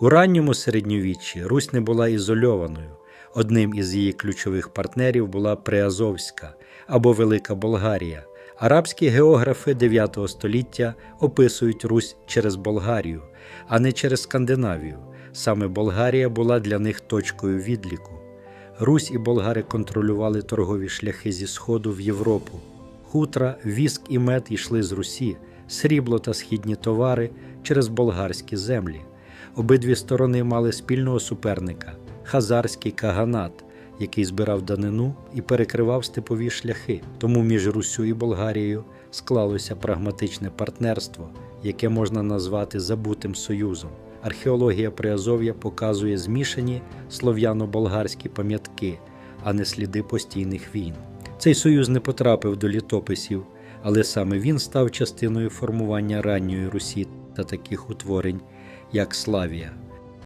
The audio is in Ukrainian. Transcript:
У ранньому середньовіччі Русь не була ізольованою. Одним із її ключових партнерів була Приазовська або Велика Болгарія. Арабські географи 9 століття описують Русь через Болгарію, а не через Скандинавію. Саме Болгарія була для них точкою відліку. Русь і болгари контролювали торгові шляхи зі Сходу в Європу. Хутра, віск і мед йшли з Русі, срібло та східні товари через болгарські землі. Обидві сторони мали спільного суперника хазарський каганат, який збирав данину і перекривав степові шляхи. Тому між Руссю і Болгарією склалося прагматичне партнерство, яке можна назвати забутим союзом. Археологія Приазов'я показує змішані слов'яно-болгарські пам'ятки, а не сліди постійних війн. Цей союз не потрапив до літописів, але саме він став частиною формування ранньої Русі та таких утворень, як Славія.